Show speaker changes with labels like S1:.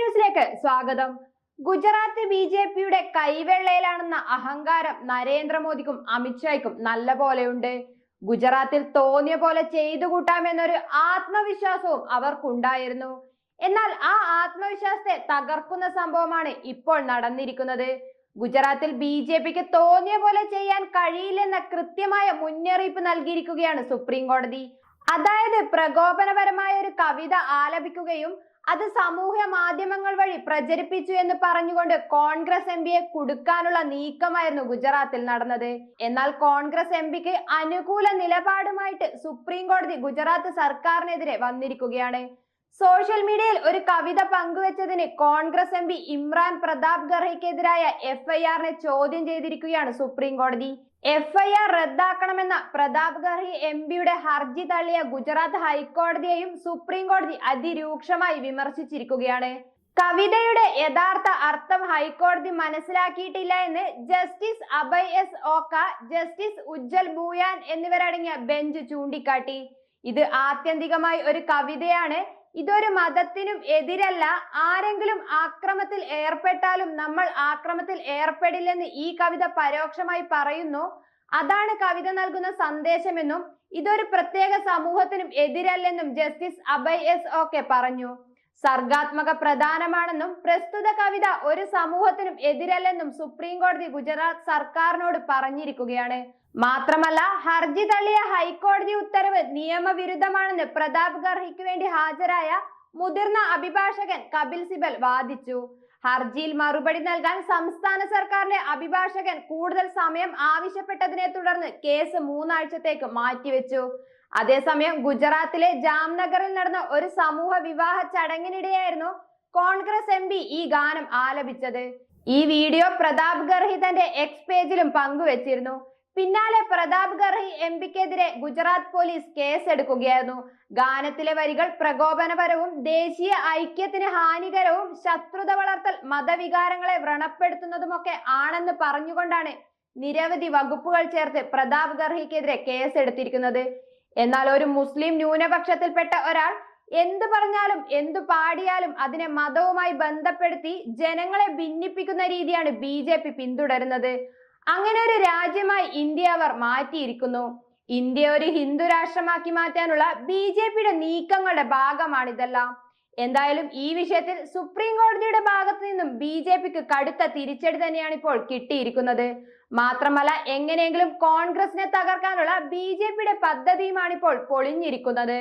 S1: ന്യൂസിലേക്ക് സ്വാഗതം. Gujarat B J പിയുടെ കൈവെള്ളയിലാണെന്ന അഹങ്കാരം നരേന്ദ്രമോദിക്കും അമിത്ഷായ്ക്കും നല്ല പോലെയുണ്ട് ഗുജറാത്തിൽ തോന്നിയ പോലെ ചെയ്തു കൂട്ടാമെന്നൊരു ആത്മവിശ്വാസവും അവർക്കുണ്ടായിരുന്നു. എന്നാൽ ആ ആത്മവിശ്വാസത്തെ തകർക്കുന്ന സംഭവമാണ് ഇപ്പോൾ നടന്നിരിക്കുന്നത്. ഗുജറാത്തിൽ ബി ജെ പിക്ക് തോന്നിയ പോലെ ചെയ്യാൻ കഴിയില്ലെന്ന കൃത്യമായ മുന്നറിയിപ്പ് നൽകിയിരിക്കുകയാണ് സുപ്രീം കോടതി. അതായത് പ്രകോപനപരമായ ഒരു കവിത ആലപിക്കുകയും അത് സമൂഹ മാധ്യമങ്ങൾ വഴി പ്രചരിപ്പിച്ചു എന്ന് പറഞ്ഞുകൊണ്ട് കോൺഗ്രസ് എം പിയെ കുടുക്കാനുള്ള നീക്കമായിരുന്നു ഗുജറാത്തിൽ നടന്നത്. എന്നാൽ കോൺഗ്രസ് എം പിക്ക് അനുകൂല നിലപാടുമായിട്ട് സുപ്രീം കോടതി ഗുജറാത്ത് സർക്കാരിനെതിരെ വന്നിരിക്കുകയാണ്. സോഷ്യൽ മീഡിയയിൽ ഒരു കവിത പങ്കുവച്ചതിന് Congress M P Imran Pratap ഗർഹയ്ക്കെതിരായ F I ആറിനെ ചോദ്യം ചെയ്തിരിക്കുകയാണ് സുപ്രീം കോടതി. എഫ് ഐ ആർ റദ്ദാക്കണമെന്ന പ്രതാപ് ഗർഹി എം പിയുടെ ഹർജി തള്ളിയ ഗുജറാത്ത് ഹൈക്കോടതിയെയും സുപ്രീം കോടതി അതിരൂക്ഷമായി വിമർശിച്ചിരിക്കുകയാണ്. കവിതയുടെ യഥാർത്ഥ അർത്ഥം ഹൈക്കോടതി മനസ്സിലാക്കിയിട്ടില്ല എന്ന് justice Abhay S Oka justice Ujjal Bhuyan എന്നിവരടങ്ങിയ ബെഞ്ച് ചൂണ്ടിക്കാട്ടി. ഇത് ആത്യന്തികമായി ഒരു കവിതയാണ്. ഇതൊരു മതത്തിനും എതിരല്ല. ആരെങ്കിലും ആക്രമത്തിൽ ഏർപ്പെട്ടാലും നമ്മൾ ആക്രമത്തിൽ ഏർപ്പെടില്ലെന്ന് ഈ കവിത പരോക്ഷമായി പറയുന്നു. അതാണ് കവിത നൽകുന്ന സന്ദേശമെന്നും ഇതൊരു പ്രത്യേക സമൂഹത്തിനും എതിരല്ലെന്നും ജസ്റ്റിസ് അഭയ് എസ് ഓക്കെ പറഞ്ഞു. സർഗാത്മക പ്രധാനമാണെന്നും പ്രസ്തുത കവിത ഒരു സമൂഹത്തിനും എതിരല്ലെന്നും സുപ്രീം കോടതി ഗുജറാത്ത് സർക്കാരിനോട് പറഞ്ഞിരിക്കുകയാണ്. മാത്രമല്ല ഹർജി തള്ളിയ ഹൈക്കോടതി ഉത്തരവ് നിയമവിരുദ്ധമാണെന്ന് പ്രതാപ് ഗർഹിക്ക് വേണ്ടി ഹാജരായ മുതിർന്ന അഭിഭാഷകൻ കപിൽ സിബൽ വാദിച്ചു. ഹർജിയിൽ മറുപടി നൽകാൻ സംസ്ഥാന സർക്കാരിന്റെ അഭിഭാഷകൻ കൂടുതൽ സമയം ആവശ്യപ്പെട്ടതിനെ തുടർന്ന് കേസ് മൂന്നാഴ്ചത്തേക്ക് മാറ്റിവെച്ചു. അതേസമയം ഗുജറാത്തിലെ ജാംനഗറിൽ നടന്ന ഒരു സമൂഹ വിവാഹ ചടങ്ങിനിടെയായിരുന്നു കോൺഗ്രസ് എം ഈ ഗാനം ആലപിച്ചത്. ഈ വീഡിയോ പ്രതാപ് ഗർഹിതന്റെ എക്സ് പേജിലും പങ്കുവച്ചിരുന്നു. പിന്നാലെ പ്രതാപ് ഗർഹി എം പിക്കെതിരെ ഗുജറാത്ത് പോലീസ് കേസെടുക്കുകയായിരുന്നു. ഗാനത്തിലെ വരികൾ പ്രകോപനപരവും ദേശീയ ഐക്യത്തിന് ഹാനികരവും ശത്രുത വളർത്തൽ മതവികാരങ്ങളെ വ്രണപ്പെടുത്തുന്നതുമൊക്കെ ആണെന്ന് പറഞ്ഞുകൊണ്ടാണ് നിരവധി വകുപ്പുകൾ ചേർത്ത് പ്രതാപ് ഗർഹിക്കെതിരെ കേസെടുത്തിരിക്കുന്നത്. എന്നാൽ ഒരു മുസ്ലിം ന്യൂനപക്ഷത്തിൽപ്പെട്ട ഒരാൾ എന്തു പറഞ്ഞാലും എന്തു പാടിയാലും അതിനെ മതവുമായി ബന്ധപ്പെടുത്തി ജനങ്ങളെ ഭിന്നിപ്പിക്കുന്ന രീതിയാണ് ബി പിന്തുടരുന്നത്. അങ്ങനെ ഒരു രാജ്യമായി ഇന്ത്യ അവർ മാറ്റിയിരിക്കുന്നു. ഇന്ത്യ ഒരു ഹിന്ദു രാഷ്ട്രമാക്കി മാറ്റാനുള്ള ബി ജെ പിയുടെ നീക്കങ്ങളുടെ ഭാഗമാണിതെല്ലാം. എന്തായാലും ഈ വിഷയത്തിൽ സുപ്രീം കോടതിയുടെ ഭാഗത്തു നിന്നും ബി ജെ പിക്ക് കടുത്ത തിരിച്ചടി തന്നെയാണ് ഇപ്പോൾ കിട്ടിയിരിക്കുന്നത്. മാത്രമല്ല എങ്ങനെയെങ്കിലും കോൺഗ്രസിനെ തകർക്കാനുള്ള ബി ജെ പിയുടെ പദ്ധതിയുമാണ് ഇപ്പോൾ പൊളിഞ്ഞിരിക്കുന്നത്.